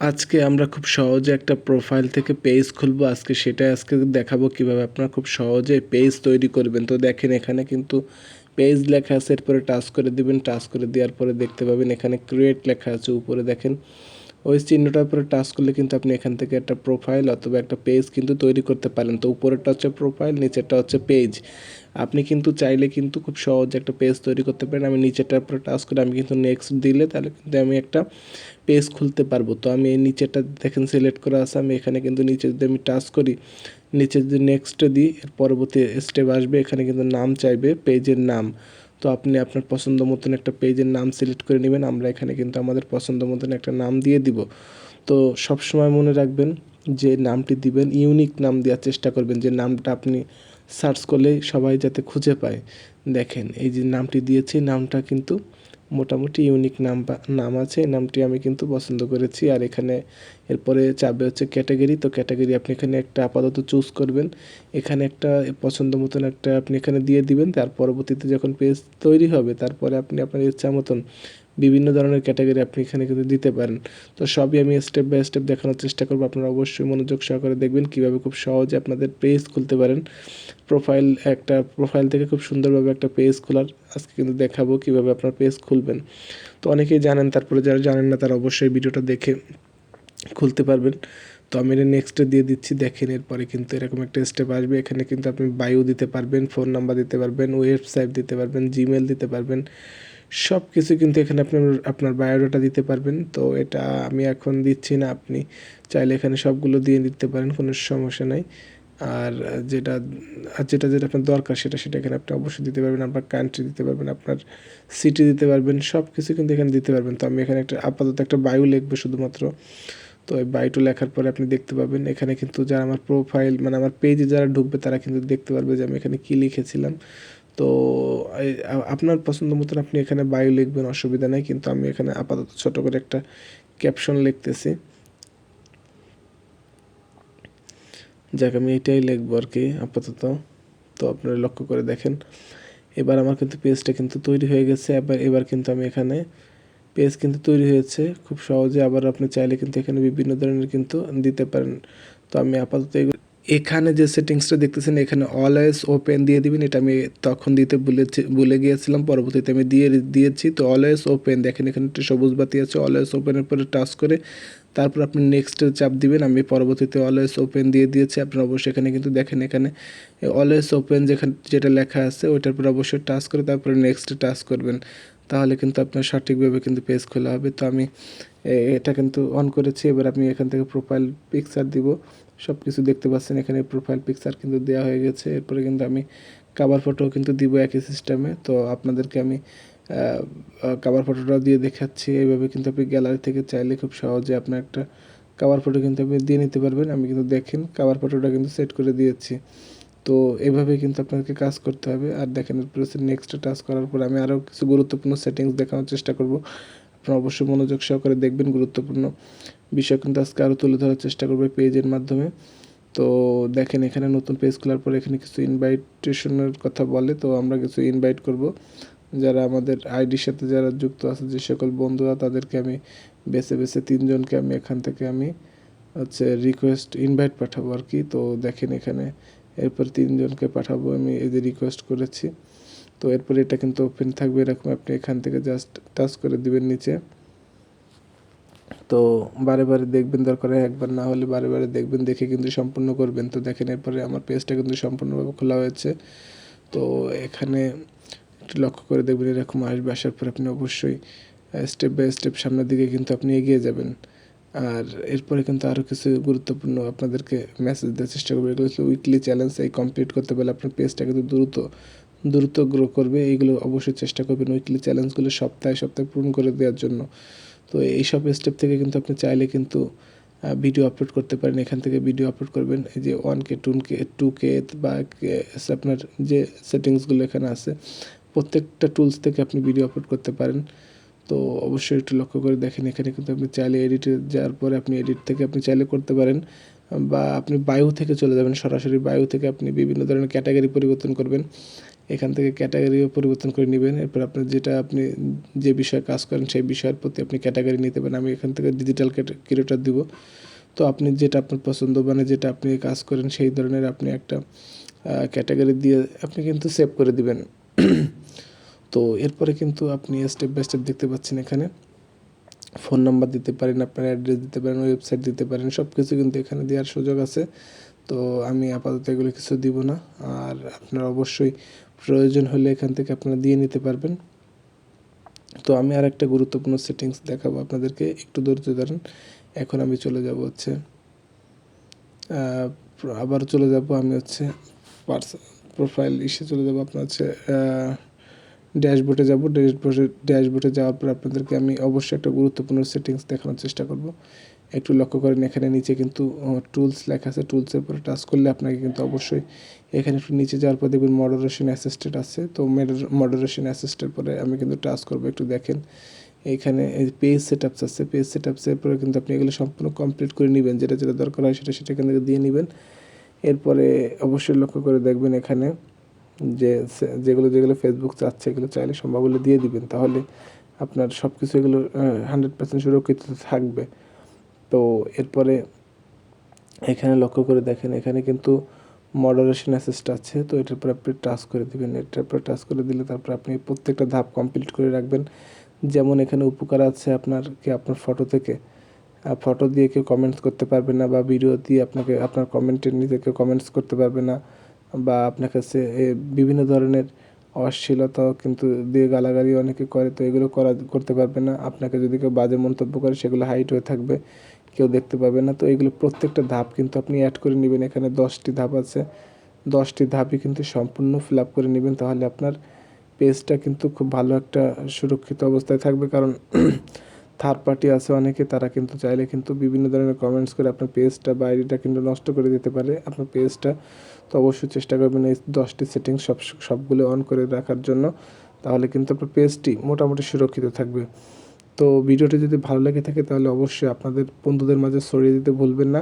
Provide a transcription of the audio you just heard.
আজকে আমরা খুব সহজে একটা প্রোফাইল থেকে পেজ খুলবো। আজকে সেটা আজকে দেখাবো কীভাবে আপনারা খুব সহজে পেজ তৈরি করবেন। তো দেখেন এখানে কিন্তু পেজ লেখা আছে, এরপরে টাচ করে দিবেন। টাচ করে দেওয়ার পরে দেখতে পাবেন এখানে ক্রিয়েট লেখা আছে। উপরে দেখেন ওই চিহ্নটার উপরে টাচ করলে কিন্তু আপনি এখান থেকে একটা প্রোফাইল অথবা একটা পেজ কিন্তু তৈরি করতে পারেন। তো উপরেরটা হচ্ছে প্রোফাইল নিচেরটা হচ্ছে পেজ আপনি কিন্তু চাইলে কিন্তু খুব সহজে একটা পেজ তৈরি করতে পারেন। আমি নিচেরটার উপরে টাচ করে আমি কিন্তু নেক্সট দিলে তাহলে কিন্তু আমি একটা পেজ খুলতে পারব। তো আমি এই নিচেরটা দেখেন সিলেক্ট করা আছে, আমি এখানে কিন্তু নিচে যদি আমি টাচ করি, নিচে যদি নেক্সট দিই, এর পরবর্তী স্টেপ আসবে, এখানে কিন্তু নাম চাইবে পেজের নাম। তো আপনি আপনার পছন্দ মতন একটা পেজের নাম সিলেক্ট করে নেবেন, আমরা এখানে কিন্তু আমাদের পছন্দ মতন একটা নাম দিয়ে দিব। তো সব সময় মনে রাখবেন যে নামটি দিবেন, ইউনিক নাম দেওয়ার চেষ্টা করবেন, যে নামটা আপনি সার্চ করলে সবাই যাতে খুঁজে পায়। দেখেন, এই যে নামটি দিয়েছি, নামটা কিন্তু মোটামুটি ইউনিক নাম নাম আছে। নামটি আমি কিন্তু পছন্দ করেছি। আর এখানে এরপরে চাবে হচ্ছে ক্যাটাগরি তো ক্যাটাগরি আপনি এখানে একটা আপাতত চুজ করবেন। এখানে একটা পছন্দ মতন একটা আপনি এখানে দিয়ে দিবেন। তার পরবর্তীতে যখন পেজ তৈরি হবে, তারপরে আপনি আপনার ইচ্ছা মতন বিভিন্ন ধরনের ক্যাটাগরি আপনি এখানে কিন্তু দিতে পারেন। তো সবই আমি স্টেপ বাই স্টেপ দেখানোর চেষ্টা করব। আপনারা অবশ্যই মনোযোগ সহকারে দেখবেন কীভাবে খুব সহজে আপনাদের পেজ খুলতে পারেন। প্রোফাইল একটা প্রোফাইল থেকে খুব সুন্দরভাবে একটা পেজ খোলার আজকে কিন্তু দেখাবো কীভাবে আপনার পেজ খুলবেন। তো অনেকেই জানেন, তারপরে যারা জানেন না, তারা অবশ্যই ভিডিওটা দেখে খুলতে পারবেন। তো আমি এটা নেক্সটে দিয়ে দিচ্ছি, দেখেন এরপরে কিন্তু এরকম একটা স্টেপ আসবে। এখানে কিন্তু আপনি বায়ু দিতে পারবেন ফোন নাম্বার দিতে পারবেন ওয়েবসাইট দিতে পারবেন জিমেল দিতে পারবেন। সব কিছু কিন্তু এখানে আপনার আপনার বায়োডাটা দিতে পারবেন। তো এটা আমি এখন দিচ্ছি না, আপনি চাইলে এখানে সবগুলো দিয়ে দিতে পারেন, কোনো সমস্যা নাই। আর যেটা যেটা যেটা আপনার দরকার, সেটা সেটা এখানে আপনি অবশ্যই দিতে পারবেন, আপনার কান্ট্রি দিতে পারবেন, আপনার সিটি দিতে পারবেন সব কিছু কিন্তু এখানে দিতে পারবেন। তো আমি এখানে একটা, আপাতত একটা বায়ু লিখব শুধুমাত্র। তো এই বায়োটা লেখার পরে আপনি দেখতে পাবেন, এখানে কিন্তু যারা আমার প্রোফাইল মানে আমার পেজে যারা ঢুকবে, তারা কিন্তু দেখতে পারবে যে আমি এখানে কী লিখেছিলাম। তো আপনার পছন্দ মতন আপনি এখানে বায়ু লিখবেন, অসুবিধা নেই, কিন্তু আমি এখানে আপাতত ছোট করে একটা ক্যাপশন লিখতেছি। যাক, আমি এটাই লিখব আর কি, আপাতত। তো আপনারা লক্ষ্য করে দেখেন। এবার আমার কিন্তু পেজটা কিন্তু তৈরি হয়ে গেছে এবার এবার কিন্তু আমি এখানে পেজ কিন্তু তৈরি হয়েছে। খুব সহজে আবার আপনি চাইলে কিন্তু এখানে বিভিন্ন ধরনের কিন্তু দিতে পারেন। তো আমি আপাতত এখানে যে সেটিংসটা দেখতেছেন, এখানে অলওয়েজ ওপেন দিয়ে দিবেন। এটা আমি তখন দিতে ভুলেছি ভুলে গিয়েছিলাম, পরবর্তীতে আমি দিয়ে দিয়েছি। তো অলওয়েজ ওপেন দেখেন এখানে একটা সবুজ বাতি আছে অলওয়েজ ওপেনের পরে টাচ করে তারপর আপনি নেক্সটের চাপ দিবেন। আমি পরবর্তীতে অলওয়েজ ওপেন দিয়ে দিয়েছি। আপনার অবশ্যই এখানে কিন্তু দেখেন এখানে অলওয়েজ ওপেন যেখানে, যেটা লেখা আছে, ওইটার পর অবশ্যই টাচ করে তারপরে নেক্সটে টাচ করবেন। তাহলে কিন্তু আপনার সঠিকভাবে কিন্তু পেজ খোলা হবে। তো আমি এটা কিন্তু অন করেছি। এবার আমি এখান থেকে প্রোফাইল পিকচার দিব। সব কিছু দেখতে পাচ্ছেন, এখানে প্রোফাইল পিকচার কিন্তু দেওয়া হয়ে গেছে। এরপরে কিন্তু আমি কাভার ফটো কিন্তু দিব একই সিস্টেমে তো আপনাদেরকে আমি কাভার ফটোটা দিয়ে দেখাচ্ছি। এইভাবে কিন্তু আপনি গ্যালারি থেকে চাইলে খুব সহজে আপনার একটা কাভার ফটো কিন্তু আপনি দিয়ে নিতে পারবেন। আমি কিন্তু দেখেন কাভার ফটোটা কিন্তু সেট করে দিয়েছি। তো এভাবে কিন্তু আপনাকে কাজ করতে হবে। আর দেখেন নেক্সট টাচ করার পর আমি আরও কিছু গুরুত্বপূর্ণ সেটিংস দেখানোর চেষ্টা করব। আপনারা অবশ্যই মনোযোগ সহকারে দেখবেন, গুরুত্বপূর্ণ বিষয় কিন্তু আজকে আরও তুলে ধরার চেষ্টা করবে পেজের মাধ্যমে। তো দেখেন, এখানে নতুন পেজ খোলার পর এখানে কিছু ইনভাইটেশনের কথা বলে, তো আমরা কিছু ইনভাইট করব। যারা আমাদের আইডির সাথে যারা যুক্ত আছে, যে সকল বন্ধুরা, তাদেরকে আমি বেছে বেছে তিনজনকে আমি এখান থেকে আমি হচ্ছে রিকোয়েস্ট ইনভাইট পাঠাবো আর কি। তো দেখেন এখানে এরপর তিনজনকে পাঠাবো, আমি এই যে রিকোয়েস্ট করেছি। তো এরপরে এটা কিন্তু ওপেন থাকবে এরকম আপনি এখান থেকে জাস্ট টাচ করে দিবেন নিচে। তো বারে বারে দেখবেন দরকার একবার না হলে বারে বারে দেখবেন, দেখে কিন্তু সম্পূর্ণ করবেন। তো দেখেন এরপরে আমার পেজটা কিন্তু সম্পূর্ণভাবে খোলা হয়েছে। তো এখানে একটু লক্ষ্য করে দেখবেন এরকম আসবে, আসার পর আপনি অবশ্যই স্টেপ বাই স্টেপ সামনের দিকে কিন্তু আপনি এগিয়ে যাবেন। আর এরপরে কিন্তু আরও কিছু গুরুত্বপূর্ণ আপনাদেরকে মেসেজ দেওয়ার চেষ্টা করবে। এগুলো হচ্ছে উইকলি চ্যালেঞ্জ এই কমপ্লিট করতে পারলে আপনার পেজটা কিন্তু দ্রুত দ্রুত গ্রো করবে এইগুলো অবশ্যই চেষ্টা করবেন উইকলি চ্যালেঞ্জগুলো সপ্তাহে সপ্তাহে পূরণ করে দেওয়ার জন্য। তো এইসব স্টেপ থেকে কিন্তু আপনি চাইলে কিন্তু ভিডিও আপলোড করতে পারেন। এখান থেকে ভিডিও আপলোড করবেন। এই যে one K two K two K বা আপনার যে সেটিংসগুলো এখানে আছে, প্রত্যেকটা টুলস থেকে আপনি ভিডিও আপলোড করতে পারেন। তো অবশ্যই একটু লক্ষ্য করে দেখেন, এখানে কিন্তু আপনি চাইলে এডিটে যাওয়ার পরে আপনি এডিট থেকে আপনি চাইলে করতে পারেন। বা আপনি বায়ু থেকে চলে যাবেন, সরাসরি বায়ু থেকে আপনি বিভিন্ন ধরনের ক্যাটাগরি পরিবর্তন করবেন। এখান থেকে ক্যাটাগরিও পরিবর্তন করে নেবেন। এরপর আপনার যেটা আপনি যে বিষয়ে কাজ করেন সেই বিষয়ের প্রতি আপনি ক্যাটাগরি নিতে পারেন। আমি এখান থেকে ডিজিটাল ক্রিয়েটর দিব। তো আপনি যেটা আপনার পছন্দ মানে যেটা আপনি কাজ করেন সেই ধরনের আপনি একটা ক্যাটাগরি দিয়ে আপনি কিন্তু সেভ করে দিবেন। তো এরপরে কিন্তু আপনি স্টেপ বাই স্টেপ দেখতে পাচ্ছেন এখানে। ফোন নাম্বার দিতে পারেন, আপনার অ্যাড্রেস দিতে পারেন ওয়েবসাইট দিতে পারেন সব কিছু কিন্তু এখানে দেওয়ার সুযোগ আছে। তো আমি আপাতত এগুলো কিছু দিব না। আর আপনার অবশ্যই প্রয়োজন হলে এখান থেকে আপনারা দিয়ে নিতে পারবেন। তো আমি আর একটা গুরুত্বপূর্ণ সেটিংস দেখাবো আপনাদেরকে, একটু ধৈর্য ধরেন। এখন আমি চলে যাব হচ্ছে আবার চলে যাব আমি হচ্ছে পার্স প্রোফাইল ইসে চলে যাব আপনার হচ্ছে ড্যাশবোর্ডে যাব। ড্যাশবোর্ডে ড্যাশবোর্ডে যাওয়ার পর আপনাদেরকে আমি অবশ্যই একটা গুরুত্বপূর্ণ সেটিংস দেখানোর চেষ্টা করব। একটু লক্ষ্য করেন, এখানে নিচে কিন্তু টুলস লেখা আছে। টুলসের পরে টাচ করলে আপনাকে কিন্তু অবশ্যই এখানে একটু নিচে যাওয়ার পর দেখবেন মডারেশন অ্যাসিস্ট্যান্ট আছে। তো মডারেশন অ্যাসিস্ট্যান্ট পরে আমি কিন্তু টাচ করব, একটু দেখেন। এখানে এই পেজ সেট আপস আছে। পেজ সেট আপসের পরে কিন্তু আপনি এগুলো সম্পূর্ণ কমপ্লিট করে নেবেন। যেটা যেটা দরকার হয় সেটা সেটা এখান থেকে দিয়ে নেবেন। এরপরে অবশ্যই লক্ষ্য করে দেখবেন এখানে যে যেগুলো যেগুলো ফেসবুক চাচ্ছে, এগুলো চাইলে সম্ভব হলে দিয়ে দিবেন। তাহলে আপনার সব কিছু এগুলো হান্ড্রেড পার্সেন্ট সুরক্ষিত থাকবে। এরপরে এখানে লক্ষ্য করে দেখেন, এখানে কিন্তু মডারেশন অ্যাসিস্ট আছে, তো এটার পর আপনি টাচ করে দিবেন। এটার পর টাচ করে দিলে তারপর আপনি প্রত্যেকটা ধাপ কমপ্লিট করে রাখবেন। যেমন এখানে উপকার আছে আপনার কি, আপনার ফটো থেকে। ফটো দিয়ে কেউ কমেন্টস করতে পারবে না বা ভিডিও দিয়ে আপনাকে, আপনার কমেন্টের নিচে কেউ কমেন্টস করতে পারবে না বা আপনার কাছে বিভিন্ন ধরনের অশ্লীলতাও কিন্তু দিয়ে গালাগালি অনেকে করে, তো এগুলো করা, করতে পারবে না। আপনাকে যদি কেউ বাজে মন্তব্য করে, সেগুলো হাইট হয়ে থাকবে। কেউ দেখতে পাবে না। তো এগুলো প্রত্যেকটা ধাপ কিন্তু আপনি অ্যাড করে নেবেন। এখানে দশটি ধাপ আছে। দশটি ধাপই কিন্তু সম্পূর্ণ ফিল আপ করে নেবেন। তাহলে আপনার পেজটা কিন্তু খুব ভালো একটা সুরক্ষিত অবস্থায় থাকবে। কারণ থার্ড পার্টি আছে অনেকে, তারা কিন্তু চাইলে কিন্তু বিভিন্ন ধরনের কমেন্টস করে আপনার পেজটা বা আইডিটা কিন্তু নষ্ট করে দিতে পারে। আপনার পেজটা তো অবশ্যই চেষ্টা করবেন এই দশটি সেটিংস সব, সবগুলো অন করে রাখার জন্য। তাহলে কিন্তু আপনার পেজটি মোটামুটি সুরক্ষিত থাকবে। তো ভিডিওটি যদি ভালো লেগে থাকে তাহলে অবশ্যই আপনাদের বন্ধুদের মাঝে ছড়িয়ে দিতে ভুলবেন না।